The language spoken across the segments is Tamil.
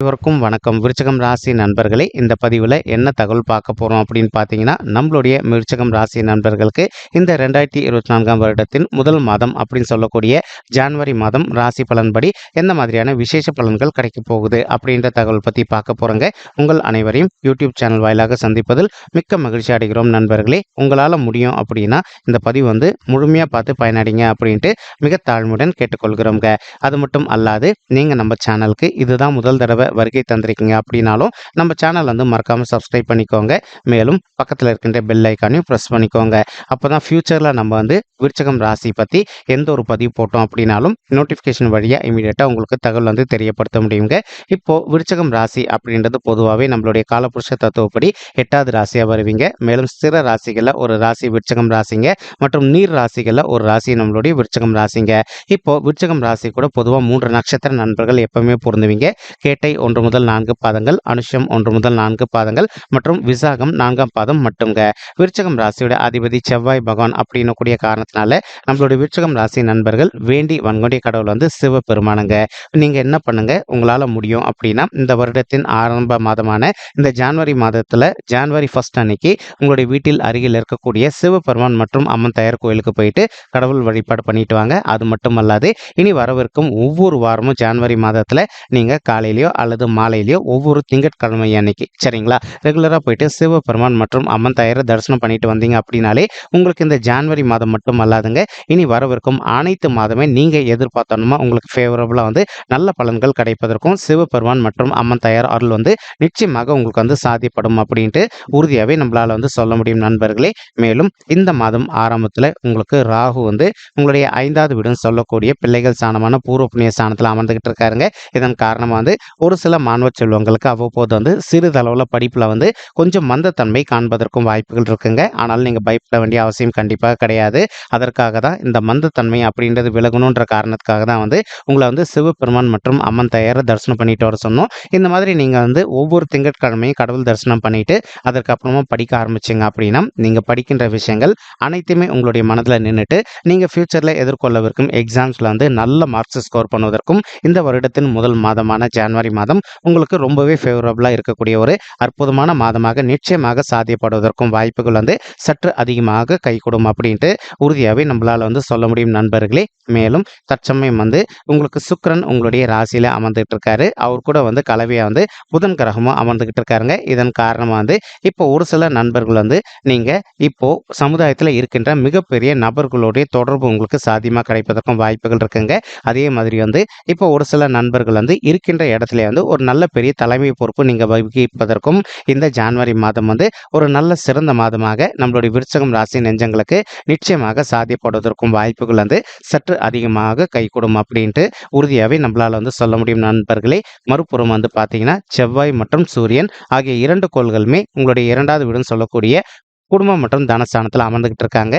இவருக்கும் வணக்கம். விருச்சகம் ராசி நண்பர்களே இந்த பதிவில் என்ன தகவல் பார்க்க போகிறோம் அப்படின்னு பார்த்தீங்கன்னா நம்மளுடைய விருச்சகம் ராசி நண்பர்களுக்கு இந்த ரெண்டாயிரத்தி இருபத்தி நான்காம் வருடத்தின் முதல் மாதம் அப்படின்னு சொல்லக்கூடிய ஜான்வரி மாதம் ராசி பலன்படி எந்த மாதிரியான விசேஷ பலன்கள் கிடைக்க போகுது அப்படின்ற தகவல் பற்றி பார்க்க போகிறோங்க உங்கள் அனைவரையும் யூடியூப் சேனல் வாயிலாக சந்திப்பதில் மிக்க மகிழ்ச்சி அடைகிறோம் நண்பர்களே. உங்களால் முடியும் அப்படின்னா இந்த பதிவு வந்து முழுமையாக பார்த்து பயனடைங்க அப்படின்ட்டு மிக தாழ்மையுடன் கேட்டுக்கொள்கிறோங்க அது மட்டும் அல்லாது நீங்கள் நம்ம சேனலுக்கு இதுதான் முதல் தடவை வருகை தந்திருக்கீங்க அப்படின்னாலும் நம்ம சேனல் வந்து மறக்காமல் சப்ஸ்கிரைப் பண்ணிக்கோங்க. மேலும் பக்கத்தில் இருக்கின்ற பெல் ஐக்கானையும் ப்ரெஸ் பண்ணிக்கோங்க. அப்போ தான் ஃப்யூச்சரில் நம்ம வந்து விருச்சகம் ராசி பற்றி எந்த ஒரு பதிவு போட்டோம் அப்படின்னாலும் நோட்டிஃபிகேஷன் வழியாக இமீடியட்டாக உங்களுக்கு தகவல் வந்து தெரியப்படுத்த முடியுங்க. இப்போது விருச்சகம் ராசி அப்படின்றது பொதுவாகவே நம்மளுடைய காலபுருஷ தத்துவப்படி எட்டாவது ராசியாக வருவீங்க. மேலும் ஸ்திர ராசிகளில் ஒரு ராசி விருச்சகம் ராசிங்க. மற்றும் நீர் ராசிகளில் ஒரு ராசி நம்மளுடைய விருச்சகம் ராசிங்க. இப்போது விருச்சகம் ராசி கூட பொதுவாக மூன்று நட்சத்திர நண்பர்கள் எப்பவுமே பொருந்துவீங்க. கேட்டை ஒன்று முதல் நான்கு பாதங்கள் அனுஷம் ஒன்று முதல் நான்கு பாதங்கள் மற்றும் விசாகம் நான்காம் பாதம் மட்டும்ங்க. விருச்சகம் ராசியோட அதிபதி செவ்வாய் பகவான் அப்படின்னு கூடிய காரணத்தினால நம்மளுடைய விருச்சகம் ராசி நண்பர்கள் வேண்டி வன்கொண்டிய கடவுள் வந்து சிவபெருமானுங்க. நீங்க என்ன பண்ணுங்க? உங்களால முடியும் அப்படின்னா இந்த வருடத்தின் ஆரம்ப மாதமான இந்த ஜான்வரி மாதத்துல ஜான்வரி ஃபர்ஸ்ட் அன்னைக்கு உங்களுடைய வீட்டில் அருகில் இருக்கக்கூடிய சிவபெருமான் மற்றும் அம்மன் தயார் கோயிலுக்கு போயிட்டு கடவுள் வழிபாடு பண்ணிட்டு வாங்க. அது மட்டும் அல்லாது இனி வரவிருக்கும் ஒவ்வொரு வாரமும் ஜான்வரி மாதத்துல நீங்க காலையிலயோ அல்லது மாலையிலையோ ஒவ்வொரு திங்கட்கிழமை அன்னைக்கு சரிங்களா? ரெகுலராக போயிட்டு சிவபெருமான் மற்றும் அம்மன் தயாரை தரிசனம் பண்ணிட்டு வந்தீங்க அப்படின்னாலே உங்களுக்கு இந்த ஜான்வரி மாதம் மட்டும் அல்லாதுங்க. இனி வரவிருக்கும் அனைத்து மாதமே நீங்கள் எதிர்பார்த்தோன்னா உங்களுக்கு ஃபேவரபுளாக வந்து நல்ல பலன்கள் கிடைப்பதற்கும் சிவபெருமான் மற்றும் அம்மன் தயார் அருள் வந்து நிச்சயமாக உங்களுக்கு வந்து சாத்தியப்படும் அப்படின்ட்டு உறுதியாகவே நம்மளால் வந்து சொல்ல முடியும் நண்பர்களே. மேலும் இந்த மாதம் ஆரம்பத்தில் உங்களுக்கு ராகு வந்து உங்களுடைய ஐந்தாவது வீடுன்னு சொல்லக்கூடிய பிள்ளைகள் சாணமான பூர்வ புண்ணிய ஸ்தானத்தில் அமர்ந்துகிட்டு இருக்காருங்க. இதன் காரணமாக வந்து ஒரு சில மாணவ செல்வங்களுக்கு அவ்வப்போது வந்து சிறிதளவில் படிப்பில் வந்து கொஞ்சம் மந்தத்தன்மை காண்பதற்கும் வாய்ப்புகள் இருக்குங்க. ஆனால் நீங்கள் பயப்பட வேண்டிய அவசியம் கண்டிப்பாக கிடையாது. அதற்காக தான் இந்த மந்தத்தன்மை அப்படின்றது விலகணுன்ற காரணத்துக்காக தான் வந்து உங்களை வந்து சிவபெருமான் மற்றும் அம்மன் தயாரை தரிசனம் பண்ணிட்டு வர சொன்னோம். இந்த மாதிரி நீங்கள் வந்து ஒவ்வொரு திங்கட்கிழமையும் கடவுள் தரிசனம் பண்ணிட்டு அதற்கப்புறமா படிக்க ஆரம்பிச்சிங்க அப்படின்னா நீங்கள் படிக்கின்ற விஷயங்கள் அனைத்துமே உங்களுடைய மனதில் நின்றுட்டு நீங்கள் ஃப்யூச்சரில் எதிர்கொள்ளவிருக்கும் எக்ஸாம்ஸில் வந்து நல்ல மார்க்ஸ் ஸ்கோர் பண்ணுவதற்கும் இந்த வருடத்தின் முதல் மாதமான ஜனவரி மாதம் உங்களுக்கு ரொம்பவே ஃபேவரபுளாக இருக்கக்கூடிய ஒரு அற்புதமான மாதமாக நிச்சயமாக சாத்தியப்படுவதற்கும் வாய்ப்புகள் வந்து சற்று அதிகமாக கைகூடும் அப்படின்ட்டு உறுதியாகவே நம்மளால் வந்து சொல்ல முடியும் நண்பர்களே. மேலும் தற்சமயம் வந்து உங்களுக்கு சுக்ரன் உங்களுடைய ராசியில் அமர்ந்துகிட்டு இருக்காரு அவர் கூட வந்து கலவையாக வந்து புதன் கிரகமும் அமர்ந்துகிட்டு இருக்காருங்க இதன் காரணமாக வந்து இப்போ ஒரு சில நண்பர்கள் வந்து நீங்கள் இப்போது சமுதாயத்தில் இருக்கின்ற மிகப்பெரிய நபர்களுடைய தொடர்பு உங்களுக்கு சாத்தியமாக கிடைப்பதற்கும் வாய்ப்புகள் இருக்குங்க. அதே மாதிரி வந்து இப்போ ஒரு சில நண்பர்கள் வந்து இருக்கின்ற இடத்துல வந்து ஒரு நல்ல பெரிய தலைமை பொறுப்பு நீங்கள் வகிப்பதற்கும் இந்த ஜான்வரி மாதம் வந்து ஒரு நல்ல சிறந்த மாதமாக நம்மளுடைய விருச்சகம் ராசி நெஞ்சங்களுக்கு நிச்சயமாக சாத்தியப்படுவதற்கும் வாய்ப்புகள் வந்து சற்று அதிகமாக கைகூடும் அப்படின்ட்டு உறுதியாகவே நம்மளால் வந்து சொல்ல முடியும் நண்பர்களே. மறுபுறம் வந்து பார்த்தீங்கன்னா செவ்வாய் மற்றும் சூரியன் ஆகிய இரண்டு கோள்களுமே உங்களுடைய இரண்டாவது வீடுன்னு சொல்லக்கூடிய குடும்பம் மற்றும் தனஸ்தானத்தில் அமர்ந்துகிட்டு இருக்காங்க.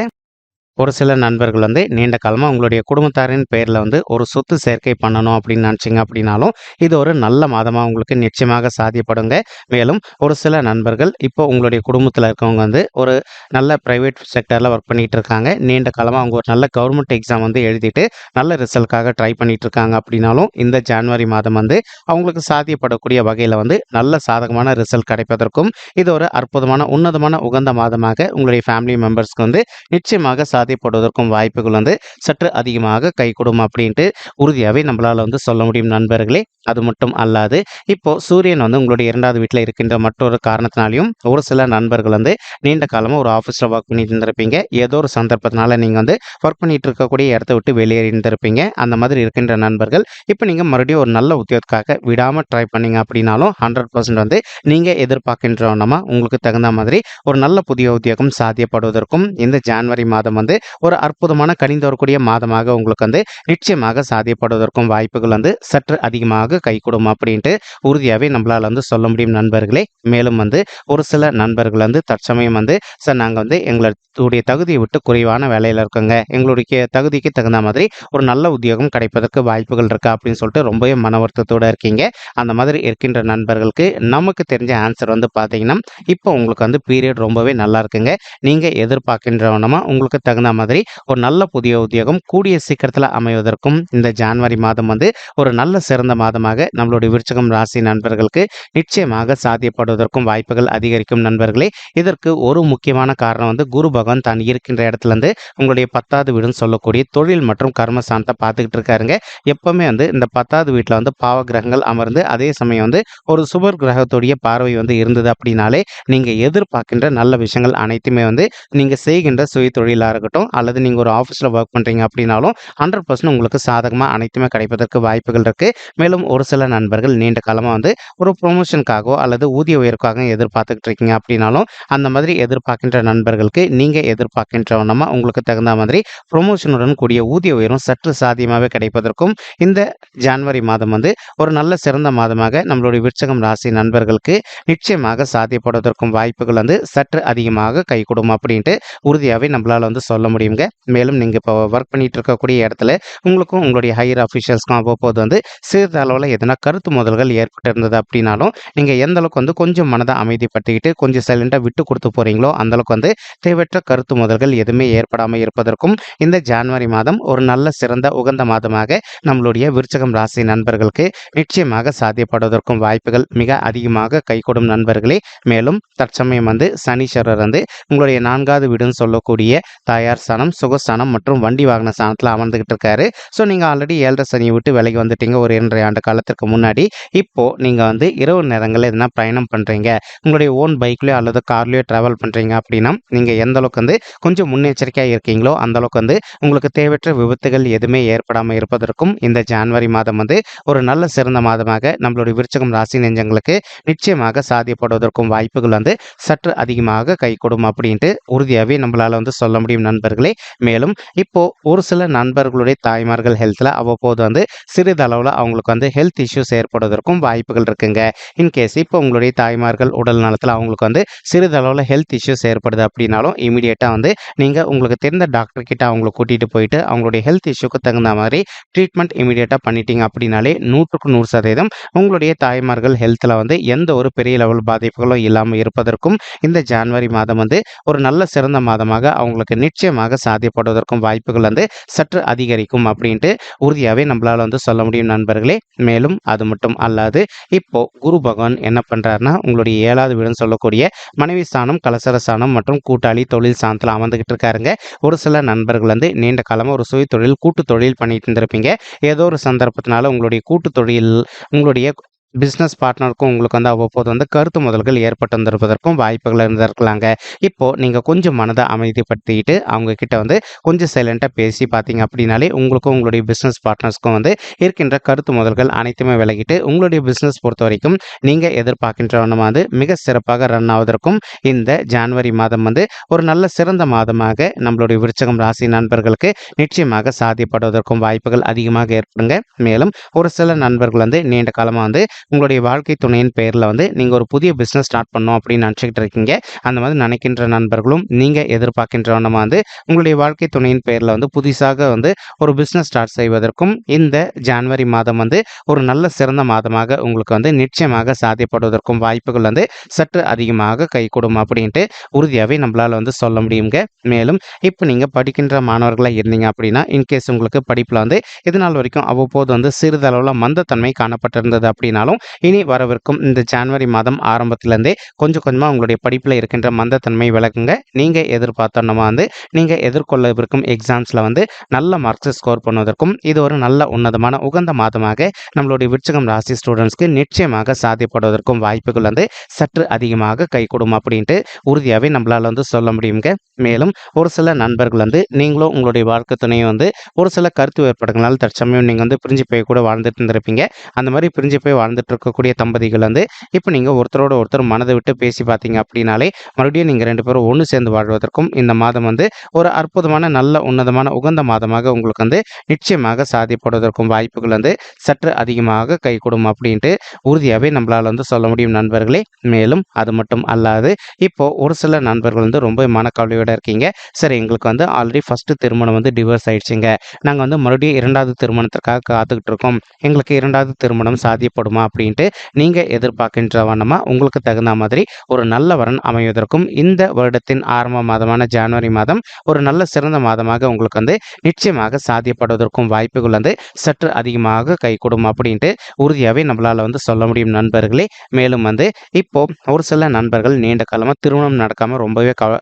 ஒரு சில நண்பர்கள் வந்து நீண்ட காலமாக உங்களுடைய குடும்பத்தாரின் பேரில் வந்து ஒரு சொத்து சேர்க்கை பண்ணணும் அப்படின்னு நினச்சிங்க அப்படின்னாலும் இது ஒரு நல்ல மாதமாக உங்களுக்கு நிச்சயமாக சாத்தியப்படுங்க. மேலும் ஒரு சில நண்பர்கள் இப்போ உங்களுடைய குடும்பத்தில் இருக்கவங்க வந்து ஒரு நல்ல ப்ரைவேட் செக்டரில் ஒர்க் பண்ணிகிட்டு இருக்காங்க. நீண்ட காலமாக அவங்க ஒரு நல்ல கவர்மெண்ட் எக்ஸாம் வந்து எழுதிட்டு நல்ல ரிசல்ட்காக ட்ரை பண்ணிகிட்டு இருக்காங்க அப்படின்னாலும் இந்த ஜான்வரி மாதம் வந்து அவங்களுக்கு சாத்தியப்படக்கூடிய வகையில் வந்து நல்ல சாதகமான ரிசல்ட் கிடைப்பதற்கும் இது ஒரு அற்புதமான உன்னதமான உகந்த மாதமாக உங்களுடைய ஃபேமிலி மெம்பர்ஸ்க்கு வந்து நிச்சயமாக சாதி பாதிப்படுவதற்கும் வாய்ப்புகள் வந்து சற்று அதிகமாக கைகூடும் அப்படின்ட்டு உறுதியாகவே நம்மளால் வந்து சொல்ல முடியும் நண்பர்களே. அது மட்டும் அல்லாது இப்போ சூரியன் வந்து உங்களுடைய இரண்டாவது வீட்டில் இருக்கின்ற மற்றொரு காரணத்தினாலையும் ஒரு சில நண்பர்கள் வந்து நீண்ட காலமாக ஒரு ஆஃபீஸில் ஒர்க் பண்ணிட்டு இருந்திருப்பீங்க. ஏதோ ஒரு சந்தர்ப்பத்தினால நீங்கள் வந்து ஒர்க் பண்ணிட்டு இருக்கக்கூடிய இடத்த விட்டு வெளியேறி இருந்திருப்பீங்க அந்த மாதிரி இருக்கின்ற நண்பர்கள் இப்போ நீங்கள் மறுபடியும் ஒரு நல்ல உத்தியோகத்துக்காக விடாமல் ட்ரை பண்ணீங்க அப்படின்னாலும் ஹண்ட்ரட் பர்சன்ட் வந்து நீங்கள் எதிர்பார்க்கின்றோன்னா உங்களுக்கு தகுந்த மாதிரி ஒரு நல்ல புதிய உத்தியோகம் சாத்தியப்படுவதற்கும் இந்த ஜான்வரி மாதம் வந்து ஒரு அற்புதமான கனிந்து வரக்கூடிய மாதமாக உங்களுக்கு வந்து நிச்சயமாக சாதியப்படுவதற்கும் வாய்ப்புகள் வந்து சற்று அதிகமாக கைகூடும் அப்படின்ட்டு உறுதியாகவே நம்மளால் வந்து சொல்ல முடியும் நண்பர்களே. மேலும் வந்து ஒரு சில நண்பர்கள் வந்து தற்சமயம் வந்து சார் நாங்கள் வந்து எங்களுடைய தகுதியை விட்டு குறைவான வேலையில் இருக்கோங்க. எங்களுடைய தகுதிக்கு தகுந்த மாதிரி ஒரு நல்ல உத்தியோகம் கிடைப்பதற்கு வாய்ப்புகள் இருக்கா? அப்படின்னு சொல்லிட்டு ரொம்பவே மன வருத்தத்தோடு இருக்கீங்க. அந்த மாதிரி இருக்கின்ற நண்பர்களுக்கு நமக்கு தெரிஞ்ச ஆன்சர் வந்து பார்த்தீங்கன்னா இப்போ உங்களுக்கு வந்து பீரியட் ரொம்பவே நல்லா இருக்குங்க. நீங்கள் எதிர்பார்க்கின்றவனமா உங்களுக்கு தகுந்த சொன்ன மாதிரி ஒரு நல்ல புதிய உத்தியோகம் கூடிய சீக்கிரத்தில் அமைவதற்கும் இந்த ஜான்வரி மாதம் வந்து ஒரு நல்ல சிறந்த மாதமாக நம்மளுடைய விருச்சகம் ராசி நண்பர்களுக்கு நிச்சயமாக சாத்தியப்படுவதற்கும் வாய்ப்புகள் அதிகரிக்கும் நண்பர்களே. இதற்கு ஒரு முக்கியமான காரணம் வந்து குரு பகவான் தான் இருக்கின்ற இடத்துல இருந்து உங்களுடைய பத்தாவது வீடுன்னு சொல்லக்கூடிய தொழில் மற்றும் கர்மஸ்தானத்தை பார்த்துக்கிட்டு இருக்காருங்க. எப்பவுமே வந்து இந்த பத்தாவது வீட்டில் வந்து பாவ கிரகங்கள் அமர்ந்து அதே சமயம் வந்து ஒரு சுபர் கிரகத்துடைய பார்வை வந்து இருந்தது அப்படின்னாலே நீங்கள் எதிர்பார்க்கின்ற நல்ல விஷயங்கள் அனைத்துமே வந்து நீங்கள் செய்கின்ற சுய தொழிலாக இருக்கட்டும் அல்லது நீங்கள் ஒரு ஆஃபீஸில் ஒர்க் பண்ணுறீங்க அப்படின்னாலும் ஹண்ட்ரட் பர்சன்ட் உங்களுக்கு சாதகமாக அனைத்துமே கிடைப்பதற்கு வாய்ப்புகள் இருக்குது மேலும் ஒரு சில நண்பர்கள் நீண்ட காலமாக வந்து ஒரு ப்ரொமோஷனுக்காகவோ அல்லது ஊதிய உயர்வுக்காக எதிர்பார்த்துக்கிட்டு இருக்கீங்க அப்படின்னாலும் அந்த மாதிரி எதிர்பார்க்கின்ற நண்பர்களுக்கு நீங்கள் எதிர்பார்க்கின்றவனமாக உங்களுக்கு தகுந்த மாதிரி ப்ரொமோஷனுடன் கூடிய ஊதிய உயர்வும் சற்று சாத்தியமாகவே கிடைப்பதற்கும் இந்த ஜான்வரி மாதம் வந்து ஒரு நல்ல சிறந்த மாதமாக நம்மளுடைய விருச்சகம் ராசி நண்பர்களுக்கு நிச்சயமாக சாத்தியப்படுவதற்கும் வாய்ப்புகள் வந்து சற்று அதிகமாக கைகூடும் அப்படின்ட்டு உறுதியாகவே நம்மளால் வந்து சொல்ல சொல்ல முடியுங்க. மேலும் நீங்கள் இப்போ ஒர்க் பண்ணிட்டு இருக்கக்கூடிய இடத்துல உங்களுக்கும் உங்களுடைய ஹையர் அஃபிஷியல்ஸ்க்கும் அவ்வப்போது வந்து சிறிது அளவில் எதனா கருத்து முதல்கள் ஏற்பட்டிருந்தது அப்படின்னாலும் நீங்கள் எந்த அளவுக்கு வந்து கொஞ்சம் மனதை அமைதிப்படுத்திக்கிட்டு கொஞ்சம் சைலண்டாக விட்டு கொடுத்து போகிறீங்களோ அந்த அளவுக்கு வந்து தேவையற்ற கருத்து முதல்கள் எதுவுமே ஏற்படாமல் இருப்பதற்கும் இந்த ஜான்வரி மாதம் ஒரு நல்ல சிறந்த உகந்த மாதமாக நம்மளுடைய விருச்சகம் ராசி நண்பர்களுக்கு நிச்சயமாக சாத்தியப்படுவதற்கும் வாய்ப்புகள் மிக அதிகமாக கைகூடும் நண்பர்களே. மேலும் தற்சமயம் வந்து சனீஸ்வரர் வந்து உங்களுடைய நான்காவது வீடுன்னு சொல்லக்கூடிய தாயார் ஸ்தானம் சுகஸ்தானம் மற்றும் வண்டி வாகன ஸ்தானத்தில் அமர்ந்துகிட்டு இருக்காரு. ஸோ நீங்கள் ஆல்ரெடி ஏழரை சனியை விட்டு விலகி வந்துட்டீங்க. ஒரு இரண்டரை ஆண்டு காலத்திற்கு முன்னாடி. இப்போது நீங்கள் வந்து இரவு நேரங்களில் எதனா பயணம் பண்ணுறீங்க உங்களுடைய ஓன் பைக்லையோ அல்லது கார்லையோ ட்ராவல் பண்ணுறீங்க அப்படின்னா நீங்கள் எந்த அளவுக்கு வந்து கொஞ்சம் முன்னெச்சரிக்கையாக இருக்கீங்களோ அந்த அளவுக்கு வந்து உங்களுக்கு தேவையற்ற விபத்துகள் எதுவுமே ஏற்படாமல் இருப்பதற்கும் இந்த ஜான்வரி மாதம் வந்து ஒரு நல்ல சிறந்த மாதமாக நம்மளுடைய விருச்சகம் ராசி நெஞ்சங்களுக்கு நிச்சயமாக சாத்தியப்படுவதற்கும் வாய்ப்புகள் வந்து சற்று அதிகமாக கைகூடும் அப்படின்ட்டு உறுதியாகவே நம்மளால் வந்து சொல்ல முடியும். நண்பர்களே மேலும் இப்போ ஒரு சில நண்பர்களுடைய தாய்மார்கள் ஹெல்த்தில் அவ்வப்போது வந்து சிறிதளவில் அவங்களுக்கு வந்து ஹெல்த் இஷ்யூஸ் ஏற்படுவதற்கும் வாய்ப்புகள் இருக்குங்க. இன்கேஸ் இப்போ உங்களுடைய தாய்மார்கள் உடல் நலத்தில் அவங்களுக்கு வந்து சிறிதளவில் ஹெல்த் இஷ்யூஸ் ஏற்படுது அப்படின்னாலும் இமீடியட்டாக வந்து நீங்கள் உங்களுக்கு தெரிந்த டாக்டர் கிட்ட அவங்கள கூட்டிகிட்டு போயிட்டு அவங்களுடைய ஹெல்த் இஷ்யூக்கு தகுந்த மாதிரி ட்ரீட்மெண்ட் இமீடியட்டாக பண்ணிட்டீங்க அப்படின்னாலே நூற்றுக்கு நூறு சதவீதம் உங்களுடைய தாய்மார்கள் ஹெல்த்தில் வந்து எந்த ஒரு பெரிய லெவல் பாதிப்புகளும் இல்லாமல் இருப்பதற்கும் இந்த ஜான்வரி மாதம் வந்து ஒரு நல்ல சிறந்த மாதமாக அவங்களுக்கு நிச்சயம் நிச்சயமாக சாத்தியப்படுவதற்கும் வாய்ப்புகள் வந்து சற்று அதிகரிக்கும் அப்படின்ட்டு உறுதியாகவே நம்மளால் வந்து சொல்ல முடியும் நண்பர்களே. மேலும் அது மட்டும் அல்லாது இப்போ குரு பகவான் என்ன பண்ணுறாருன்னா உங்களுடைய ஏழாவது வீடுன்னு சொல்லக்கூடிய மனைவி ஸ்தானம் கலசர ஸ்தானம் மற்றும் கூட்டாளி தொழில் ஸ்தானத்தில் அமர்ந்துகிட்டு இருக்காருங்க. ஒரு சில நண்பர்கள் வந்து நீண்ட காலமாக ஒரு சுய தொழில் கூட்டு தொழில் பண்ணிட்டு இருந்திருப்பீங்க. ஏதோ ஒரு சந்தர்ப்பத்தினால உங்களுடைய கூட்டு தொழில் உங்களுடைய பிஸ்னஸ் பார்ட்னருக்கும் உங்களுக்கு வந்து அவ்வப்போது வந்து கருத்து முதல்கள் ஏற்பட்டு வந்திருப்பதற்கும் வாய்ப்புகள் இருந்திருக்கலாங்க. இப்போ நீங்கள் கொஞ்சம் மனதை அமைதிப்படுத்திக்கிட்டு அவங்க கிட்ட வந்து கொஞ்சம் சைலண்ட்டாக பேசி பார்த்தீங்க அப்படின்னாலே உங்களுக்கும் உங்களுடைய பிஸ்னஸ் பார்ட்னர்ஸ்க்கும் வந்து இருக்கின்ற கருத்து முதல்கள் அனைத்துமே விலகிட்டு உங்களுடைய பிஸ்னஸ் பொறுத்த வரைக்கும் நீங்கள் எதிர்பார்க்கின்றவன வந்து மிக சிறப்பாக ரன் ஆவதற்கும் இந்த ஜான்வரி மாதம் வந்து ஒரு நல்ல சிறந்த மாதமாக நம்மளுடைய விருச்சகம் ராசி நண்பர்களுக்கு நிச்சயமாக சாத்தியப்படுவதற்கும் வாய்ப்புகள் அதிகமாக ஏற்படுங்க. மேலும் ஒரு சில நண்பர்கள் வந்து நீண்ட காலமாக வந்து உங்களுடைய வாழ்க்கை துணையின் பெயரில் வந்து நீங்கள் ஒரு புதிய பிஸ்னஸ் ஸ்டார்ட் பண்ணோம் அப்படின்னு நினச்சிக்கிட்டு இருக்கீங்க. அந்த மாதிரி நினைக்கின்ற நண்பர்களும் நீங்கள் எதிர்பார்க்கின்றவனமாக வந்து உங்களுடைய வாழ்க்கை துணையின் பெயரில் வந்து புதுசாக வந்து ஒரு பிஸ்னஸ் ஸ்டார்ட் செய்வதற்கும் இந்த ஜான்வரி மாதம் வந்து ஒரு நல்ல சிறந்த மாதமாக உங்களுக்கு வந்து நிச்சயமாக சாத்தியப்படுவதற்கும் வாய்ப்புகள் வந்து சற்று அதிகமாக கைகூடும் அப்படின்ட்டு உறுதியாகவே நம்மளால் வந்து சொல்ல முடியுங்க. மேலும் இப்போ நீங்கள் படிக்கின்ற மாணவர்களாக இருந்தீங்க அப்படின்னா இன்கேஸ் உங்களுக்கு படிப்பில் வந்து இது நாள் வரைக்கும் அவ்வப்போது வந்து சிறிதளவில் மந்தத்தன்மை காணப்பட்டிருந்தது அப்படின்னாலும் இனி வரவிருக்கும் இந்த ஜான்வரி மாதம் ஆரம்பத்திலேருந்தே கொஞ்சம் கொஞ்சமாக உங்களுடைய படிப்பில் இருக்கின்ற மந்தத்தன்மை விளக்குங்க. நீங்கள் எதிர்பார்த்தோன்னா வந்து நீங்கள் எதிர்கொள்ளவிருக்கும் எக்ஸாம்ஸில் வந்து நல்ல மார்க்ஸை ஸ்கோர் பண்ணுவதற்கும் இது ஒரு நல்ல உன்னதமான உகந்த மாதமாக நம்மளுடைய விருச்சகம் ராசி ஸ்டூடெண்ட்ஸ்க்கு நிச்சயமாக சாத்தியப்படுவதற்கும் வாய்ப்புகள் வந்து சற்று அதிகமாக கைகூடும் அப்படின்ட்டு உறுதியாகவே நம்மளால் வந்து சொல்ல முடியுங்க. மேலும் ஒரு சில நண்பர்கள் வந்து நீங்களும் உங்களுடைய வாழ்க்கை துணையை வந்து ஒரு சில கருத்து வேறுபாடுகளால் தற்சமயம் நீங்கள் வந்து பிரிஞ்சு போய் கூட வாழ்ந்துட்டு இருந்திருப்பீங்க. அந்த மாதிரி பிரிஞ்சு போய் வந்துட்டு இருக்கக்கூடிய தம்பதிகள் வந்து இப்போ நீங்கள் ஒருத்தரோட ஒருத்தர் மனதை விட்டு பேசி பார்த்தீங்க அப்படின்னாலே மறுபடியும் நீங்கள் ரெண்டு பேரும் ஒன்று சேர்ந்து வாழ்வதற்கும் இந்த மாதம் வந்து ஒரு அற்புதமான நல்ல உன்னதமான உகந்த மாதமாக உங்களுக்கு வந்து நிச்சயமாக சாதிப்படுவதற்கும் வாய்ப்புகள் வந்து சற்று அதிகமாக கைகூடும் அப்படின்ட்டு உறுதியாகவே நம்மளால் வந்து சொல்ல முடியும் நண்பர்களே. மேலும் அது மட்டும் அல்லாது இப்போ ஒரு சில நண்பர்கள் வந்து ரொம்ப மனக்கவலையோட இருக்கீங்க. சரி எங்களுக்கு வந்து ஆல்ரெடி ஃபர்ஸ்ட் திருமணம் வந்து டிவோர்ஸ் ஆயிடுச்சுங்க. நாங்கள் வந்து மறுபடியும் இரண்டாவது திருமணத்திற்காக காத்துக்கிட்டு இருக்கோம். எங்களுக்கு இரண்டாவது திருமணம் சாத்தியப்படுமா அப்படின்ட்டு நீங்கள் எதிர்பார்க்கின்ற வண்ணமாக உங்களுக்கு தகுந்த மாதிரி ஒரு நல்ல வரன் அமைவதற்கும் இந்த வருடத்தின் ஆரம்ப மாதமான ஜனவரி மாதம் ஒரு நல்ல சிறந்த மாதமாக உங்களுக்கு வந்து நிச்சயமாக சாத்தியப்படுவதற்கும் வாய்ப்புகள் வந்து சற்று அதிகமாக கை கொடும் அப்படின்ட்டு உறுதியாகவே நம்மளால் வந்து சொல்ல முடியும் நண்பர்களே. மேலும் வந்து இப்போ ஒரு சில நண்பர்கள் நீண்ட காலமாக திருமணம் நடக்காமல் ரொம்பவே கவ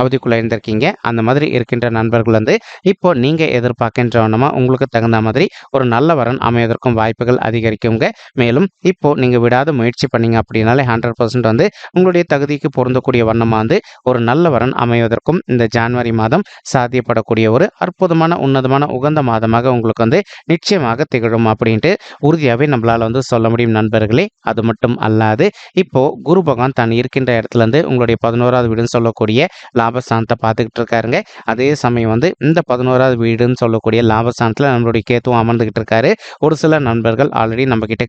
அவதிக்குள்ளே இருந்திருக்கீங்க அந்த மாதிரி இருக்கின்ற நண்பர்கள் வந்து இப்போ நீங்கள் எதிர்பார்க்கின்ற வண்ணமாக உங்களுக்கு தகுந்த மாதிரி ஒரு நல்ல வரன் அமைவதற்கும் வாய்ப்புகள் அதிகரிக்குங்க. மேலும் இப்போ நீங்கள் விடாத முயற்சி பண்ணீங்க அப்படின்னாலே ஹண்ட்ரட் பர்சன்ட் வந்து உங்களுடைய தகுதிக்கு பொருந்தக்கூடிய வண்ணமாக வந்து ஒரு நல்ல வரன் அமைவதற்கும் இந்த ஜான்வரி மாதம் சாத்தியப்படக்கூடிய ஒரு அற்புதமான உன்னதமான உகந்த மாதமாக உங்களுக்கு வந்து நிச்சயமாக திகழும் அப்படின்ட்டு உறுதியாகவே நம்மளால் வந்து சொல்ல முடியும் நண்பர்களே. அது மட்டும் அல்லாது இப்போ குரு பகவான் தான் இருக்கின்ற இடத்துலேருந்து உங்களுடைய பதினோராவது வீடுன்னு சொல்லக்கூடிய லாபஸ்தானத்தை பார்த்துக்கிட்டு இருக்காருங்க. அதே சமயம் வந்து இந்த பதினோராவது வீடுன்னு சொல்லக்கூடிய லாபஸ்தானத்தில் நம்மளுடைய கேத்துவம் அமர்ந்துக்கிட்டு இருக்காரு. ஒரு சில நண்பர்கள் ஆல்ரெடி நம்ம கிட்ட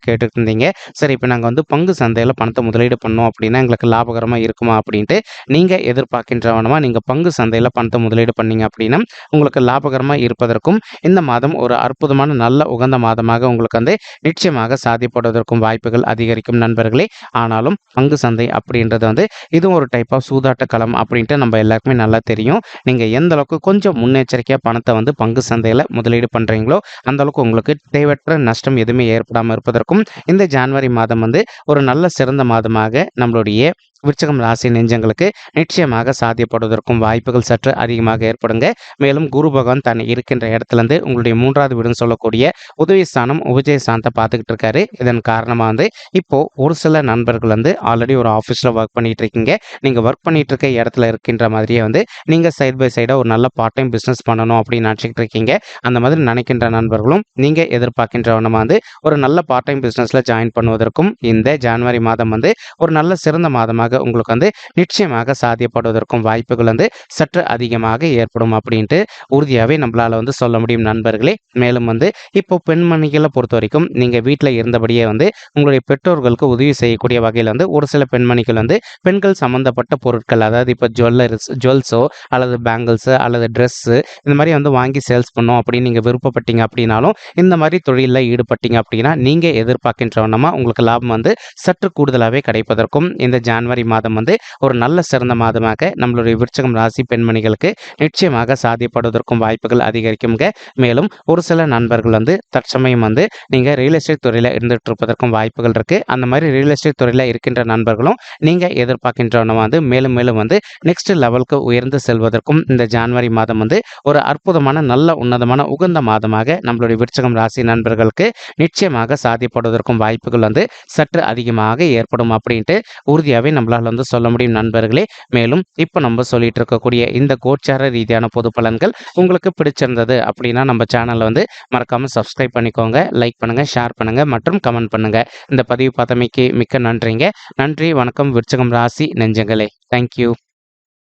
இருந்தீங்க சரி இப்போ நாங்கள் வந்து பங்கு சந்தையில் பணத்தை முதலீடு பண்ணோம் அப்படின்னா எங்களுக்கு லாபகரமாக இருக்குமா அப்படின்ட்டு நீங்கள் எதிர்பார்க்கின்றவனமாக நீங்கள் பங்கு சந்தையில் பணத்தை முதலீடு பண்ணீங்க அப்படின்னா உங்களுக்கு லாபகரமாக இருப்பதற்கும் இந்த மாதம் ஒரு அற்புதமான நல்ல உகந்த மாதமாக உங்களுக்கு வந்து நிச்சயமாக சாதிப்படுவதற்கும் வாய்ப்புகள் அதிகரிக்கும் நண்பர்களே. ஆனாலும் பங்கு சந்தை அப்படின்றது வந்து இதுவும் ஒரு டைப் ஆஃப் சூதாட்ட களம் அப்படின்ட்டு நம்ம எல்லாருக்குமே நல்லா தெரியும். நீங்கள் எந்த அளவுக்கு கொஞ்சம் முன்னெச்சரிக்கையாக பணத்தை வந்து பங்கு சந்தையில் முதலீடு பண்ணுறீங்களோ அந்த அளவுக்கு உங்களுக்கு தேவையற்ற நஷ்டம் எதுவுமே ஏற்படாமல் இருப்பதற்கும் இந்த ஜான்வரி மாதம் வந்து ஒரு நல்ல சிறந்த மாதமாக நம்மளுடைய விருச்சகம் ராசி நெஞ்சங்களுக்கு நிச்சயமாக சாத்தியப்படுவதற்கும் வாய்ப்புகள் சற்று அதிகமாக ஏற்படுங்க. மேலும் குரு பகவான் தன் இருக்கின்ற இடத்துலேருந்து உங்களுடைய மூன்றாவது வீடுன்னு சொல்லக்கூடிய உதவி ஸ்தானம் உபஜய ஸ்தானத்தை பார்த்துக்கிட்டு இருக்காரு. இதன் காரணமாக வந்து இப்போ ஒரு சில நண்பர்கள் வந்து ஆல்ரெடி ஒரு ஆஃபீஸில் ஒர்க் பண்ணிட்டு இருக்கீங்க. நீங்கள் ஒர்க் பண்ணிட்டு இருக்க இடத்துல இருக்கின்ற மாதிரியே வந்து நீங்கள் சைட் பை சைடாக ஒரு நல்ல பார்ட் டைம் பிஸ்னஸ் பண்ணணும் அப்படின்னு நினச்சிக்கிட்டு இருக்கீங்க. அந்த மாதிரி நினைக்கின்ற நண்பர்களும் நீங்கள் எதிர்பார்க்கின்றவனமாக வந்து ஒரு நல்ல பார்ட் டைம் பிஸ்னஸில் ஜாயின் பண்ணுவதற்கும் இந்த ஜனவரி மாதம் வந்து ஒரு நல்ல சிறந்த மாதமாக உங்களுக்கு வந்து நிச்சயமாக சாத்தியப்படுவதற்கும் வாய்ப்புகள் வந்து சற்று அதிகமாக ஏற்படும் அப்படின்ட்டு உறுதியாகவே நம்மளால் வந்து சொல்ல முடியும் நண்பர்களே. மேலும் வந்து இப்போ பெண்மணிகளை பொறுத்த வரைக்கும் நீங்கள் வீட்டில் இருந்தபடியே வந்து உங்களுடைய பெற்றோர்களுக்கு உதவி செய்யக்கூடிய வகையில் வந்து ஒரு சில பெண்மணிகள் வந்து பெண்கள் சம்மந்தப்பட்ட பொருட்கள் அதாவது இப்போ ஜுவல்லர்ஸ் ஜுவல்ஸோ அல்லது பேங்கிள்ஸு அல்லது ட்ரெஸ்ஸு இந்த மாதிரி வந்து வாங்கி சேல்ஸ் பண்ணோம் அப்படின்னு நீங்கள் விருப்பப்பட்டீங்க அப்படின்னாலும் இந்த மாதிரி தொழிலில் ஈடுபட்டீங்க அப்படின்னா நீங்கள் எதிர்பார்க்கின்ற வண்ணமாக உங்களுக்கு லாபம் வந்து சற்று கூடுதலாகவே கிடைப்பதற்கும் இந்த ஜான்வரி மாதம் வந்து ஒரு நல்ல சிறந்த மாதமாக நம்மளுடைய விருச்சகம் ராசி பெண்மணிகளுக்கு நிச்சயமாக சாதிப்படுவதற்கும் வாய்ப்புகள் அதிகரிக்குங்க மேலும் ஒரு சில நண்பர்கள் வந்து தற்சமயம் வந்து நீங்கள் ரியல் எஸ்டேட் துறையில் இருந்துட்டு இருப்பதற்கும் வாய்ப்புகள் இருக்குது அந்த மாதிரி ரியல் எஸ்டேட் துறையில் இருக்கின்ற நண்பர்களும் நீங்கள் எதிர்பார்க்கின்றவன வந்து மேலும் மேலும் வந்து நெக்ஸ்ட் லெவலுக்கு உயர்ந்து செல்வதற்கும் இந்த ஜான்வரி மாதம் வந்து ஒரு அற்புதமான நல்ல உன்னதமான உகந்த மாதமாக நம்மளுடைய விருச்சகம் ராசி நண்பர்களுக்கு நிச்சயமாக சாதிப்படுவதற்கும் வாய்ப்புகள் வந்து சற்று அதிகமாக ஏற்படும் அப்படின்ட்டு உறுதியாகவே நம்மளால் வந்து சொல்ல முடியும் நண்பர்களே. மேலும் இப்போ நம்ம சொல்லிட்டு இருக்கக்கூடிய இந்த கோச்சார ரீதியான பொது பலன்கள் உங்களுக்கு பிடிச்சிருந்தது அப்படின்னா நம்ம சேனலை வந்து மறக்காமல் சப்ஸ்கிரைப் பண்ணிக்கோங்க லைக் பண்ணுங்கள் ஷேர் பண்ணுங்கள் மற்றும் கமெண்ட் பண்ணுங்கள் இந்த பதிவு பார்த்தமைக்கு மிக்க நன்றிங்க. நன்றி வணக்கம் விருச்சகம் ராசி நெஞ்சங்களே. தேங்க்யூ